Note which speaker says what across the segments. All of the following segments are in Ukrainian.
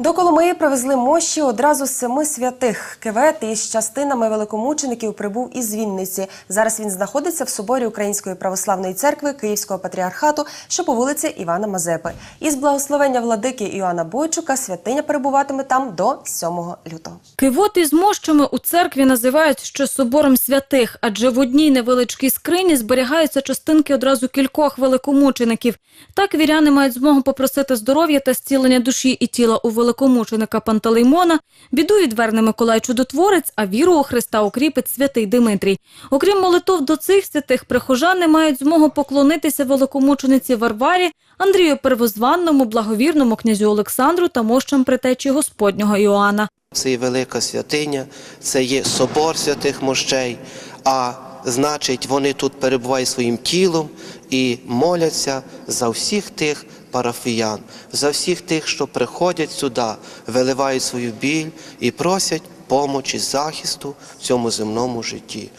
Speaker 1: До Коломиї привезли мощі одразу з семи святих. Кевет із частинами великомучеників прибув із Вінниці. Зараз він знаходиться в соборі Української православної церкви Київського патріархату, що по вулиці Івана Мазепи. Із благословення владики Іоанна Бойчука святиня перебуватиме там до 7 лютого.
Speaker 2: Кивот із мощами у церкві називають ще собором святих, адже в одній невеличкій скрині зберігаються частинки одразу кількох великомучеників. Так віряни мають змогу попросити здоров'я та зцілення душі і тіла у великомученика Пантелеймона, біду відверне Миколай Чудотворець, а віру у Христа укріпить святий Димитрій. Окрім молитов до цих святих, прихожани мають змогу поклонитися великомучениці Варварі, Андрію Первозванному, благовірному князю Олександру та мощам притечі Господнього Іоанна.
Speaker 3: Це є велика святиня, це є собор святих мощей, а значить, вони тут перебувають своїм тілом і моляться за всіх тих парафіян, за всіх тих, що приходять сюди, виливають свою біль і просять помочі, захисту в цьому земному житті.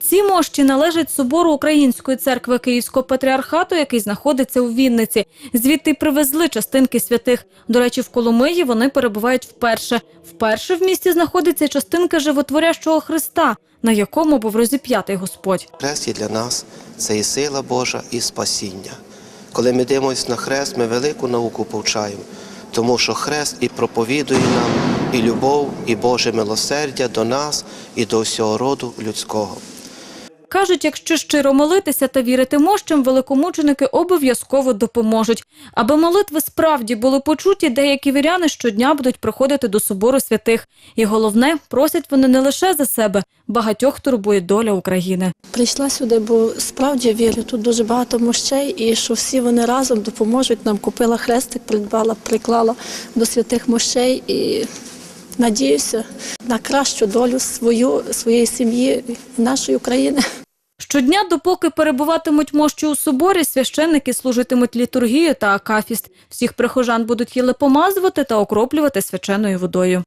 Speaker 2: Ці мощі належать собору Української церкви Київського патріархату, який знаходиться у Вінниці. Звідти привезли частинки святих. До речі, в Коломиї вони перебувають вперше. Вперше в місті знаходиться частинка животворящого Христа, на якому був розіп'ятий Господь.
Speaker 3: Хрест є для нас це і сила Божа, і спасіння. Коли ми дивимося на хрест, ми велику науку повчаємо, тому що хрест і проповідує нам і любов, і Боже милосердя до нас, і до всього роду людського.
Speaker 2: Кажуть, якщо щиро молитися та вірити мощам, великомученики обов'язково допоможуть. Аби молитви справді були почуті, деякі віряни щодня будуть приходити до собору святих. І головне, просять вони не лише за себе, багатьох турбує доля України.
Speaker 4: Прийшла сюди, бо справді вірю, тут дуже багато мощей, і що всі вони разом допоможуть нам. Купила хрестик, придбала, приклала до святих мощей і надіюся на кращу долю свою, своєї сім'ї нашої України.
Speaker 2: Щодня, допоки перебуватимуть мощі у соборі, священники служитимуть літургію та акафіст. Всіх прихожан будуть єлепомазувати та окроплювати свяченою водою.